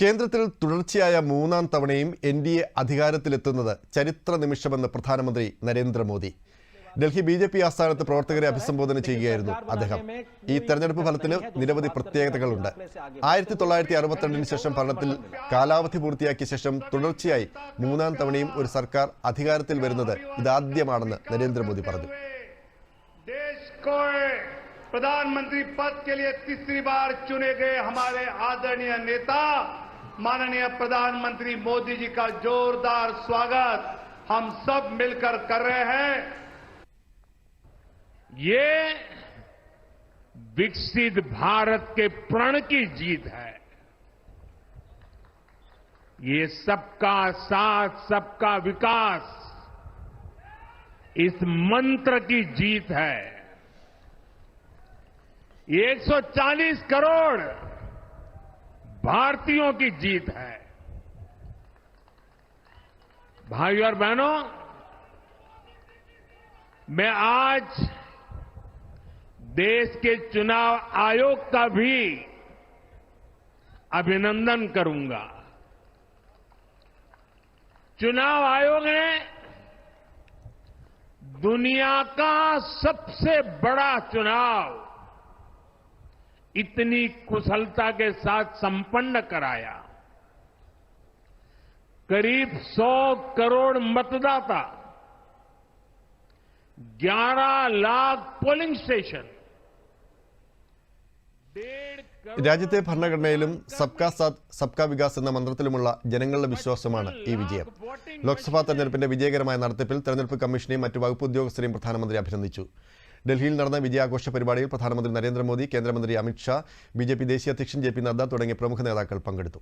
കേന്ദ്രത്തിൽ തുടർച്ചയായ മൂന്നാം തവണയും എൻ ഡി എ അധികാരത്തിലെത്തുന്നത് ചരിത്ര നിമിഷമെന്ന് പ്രധാനമന്ത്രി Narendra Modi. Delhi B J P ആസ്ഥാനത്ത് പ്രവർത്തകരെ അഭിസംബോധന ചെയ്യുകയായിരുന്നു അദ്ദേഹം. ഈ തെരഞ്ഞെടുപ്പ് ഫലത്തിന് നിരവധി പ്രത്യേകതകളുണ്ട്. ആയിരത്തി തൊള്ളായിരത്തി അറുപത്തിരണ്ടിന് ശേഷം ഭരണത്തിൽ കാലാവധി പൂർത്തിയാക്കിയ ശേഷം തുടർച്ചയായി മൂന്നാം തവണയും ഒരു സർക്കാർ അധികാരത്തിൽ വരുന്നത് ഇതാദ്യമാണെന്ന് നരേന്ദ്രമോദി പറഞ്ഞു. प्रधानमंत्री पद के लिए तीसरी बार चुने गए हमारे आदरणीय नेता माननीय प्रधानमंत्री मोदी जी का जोरदार स्वागत हम सब मिलकर कर रहे हैं। ये विकसित भारत के प्रण की जीत है। ये सबका साथ, सबका विकास इस मंत्र की जीत है। ये 140 करोड़ भारतीयों की जीत है। भाइयों और बहनों, मैं आज देश के चुनाव आयोग का भी अभिनंदन करूँगा। चुनाव आयोग ने दुनिया का सबसे बड़ा चुनाव इतनी कुशलता के साथ संपन्न कराया करीब 100 करोड़ मतदाता 11 लाख पोलिंग स्टेशन डेढ़ करोड़ രാജ്യത്തെ ഭരണഘടനയിലും സബ്കാ സാത്ത് സബ്കാ വികാസ് എന്ന മന്ത്രത്തിലുമുള്ള ജനങ്ങളുടെ വിശ്വാസമാണ് ഈ വിജയം ലോക്സഭാ തെരഞ്ഞെടുപ്പിന്റെ വിജയകരമായ നടത്തിപ്പിൽ തെരഞ്ഞെടുപ്പ് കമ്മീഷനെയും മറ്റു വകുപ്പ് ഉദ്യോഗസ്ഥരെയും പ്രധാനമന്ത്രി അഭിനന്ദിച്ചു ഡൽഹിയിൽ നടന്ന വിജയാഘോഷ പരിപാടിയിൽ പ്രധാനമന്ത്രി നരേന്ദ്രമോദി കേന്ദ്രമന്ത്രി അമിത്ഷാ ബി ദേശീയ അധ്യക്ഷൻ ജെ പി നദ്ദ തുടങ്ങിയ പ്രമുഖ നേതാക്കൾ പങ്കെടുത്തു.